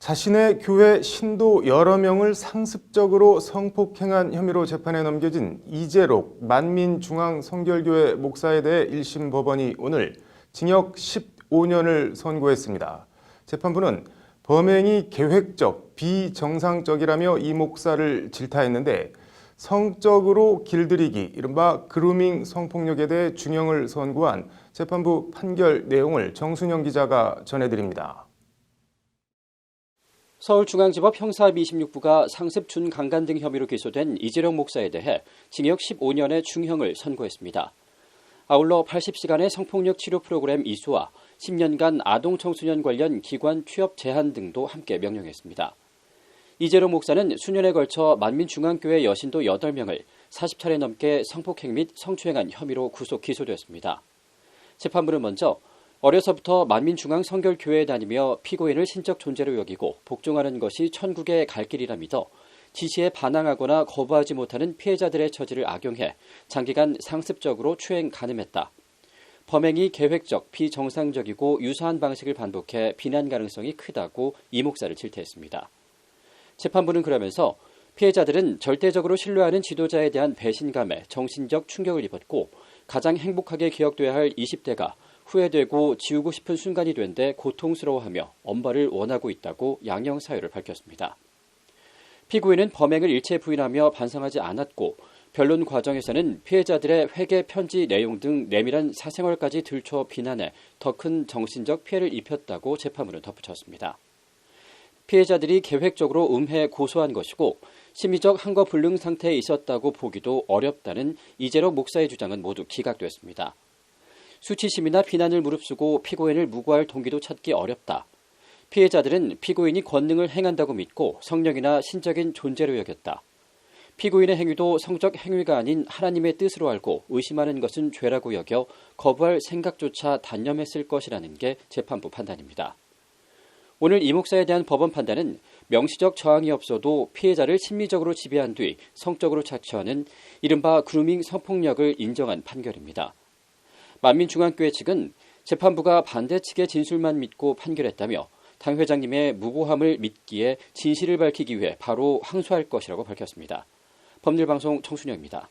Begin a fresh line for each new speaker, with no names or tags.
자신의 교회 신도 여러 명을 상습적으로 성폭행한 혐의로 재판에 넘겨진 이재록 만민중앙성결교회 목사에 대해 1심 법원이 오늘 징역 15년을 선고했습니다. 재판부는 범행이 계획적, 비정상적이라며 이 목사를 질타했는데 성적으로 길들이기, 이른바 그루밍 성폭력에 대해 중형을 선고한 재판부 판결 내용을 정순영 기자가 전해드립니다.
서울중앙지법 형사합 26부가 상습 준강간 등 혐의로 기소된 이재령 목사에 대해 징역 15년의 중형을 선고했습니다. 아울러 80시간의 성폭력 치료 프로그램 이수와 10년간 아동 청소년 관련 기관 취업 제한 등도 함께 명령했습니다. 이재령 목사는 수년에 걸쳐 만민중앙교회 여신도 8명을 40차례 넘게 성폭행 및 성추행한 혐의로 구속 기소됐습니다. 재판부는 먼저 어려서부터 만민중앙 성결교회에 다니며 피고인을 신적 존재로 여기고 복종하는 것이 천국의 갈 길이라 믿어 지시에 반항하거나 거부하지 못하는 피해자들의 처지를 악용해 장기간 상습적으로 추행 가늠했다. 범행이 계획적, 비정상적이고 유사한 방식을 반복해 비난 가능성이 크다고 이 목사를 질타했습니다. 재판부는 그러면서 피해자들은 절대적으로 신뢰하는 지도자에 대한 배신감에 정신적 충격을 입었고 가장 행복하게 기억돼야 할 20대가 후회되고 지우고 싶은 순간이 된데 고통스러워하며 엄벌을 원하고 있다고 양형 사유를 밝혔습니다. 피고인은 범행을 일체 부인하며 반성하지 않았고 변론 과정에서는 피해자들의 회계 편지 내용 등 내밀한 사생활까지 들춰 비난해 더 큰 정신적 피해를 입혔다고 재판부는 덧붙였습니다. 피해자들이 계획적으로 음해 고소한 것이고 심리적 항거 불능 상태에 있었다고 보기도 어렵다는 이재록 목사의 주장은 모두 기각됐습니다. 수치심이나 비난을 무릅쓰고 피고인을 무고할 동기도 찾기 어렵다. 피해자들은 피고인이 권능을 행한다고 믿고 성령이나 신적인 존재로 여겼다. 피고인의 행위도 성적 행위가 아닌 하나님의 뜻으로 알고 의심하는 것은 죄라고 여겨 거부할 생각조차 단념했을 것이라는 게 재판부 판단입니다. 오늘 이 목사에 대한 법원 판단은 명시적 저항이 없어도 피해자를 심리적으로 지배한 뒤 성적으로 착취하는 이른바 그루밍 성폭력을 인정한 판결입니다. 만민중앙교회 측은 재판부가 반대 측의 진술만 믿고 판결했다며 당 회장님의 무고함을 믿기에 진실을 밝히기 위해 바로 항소할 것이라고 밝혔습니다. 법률방송 청순영입니다.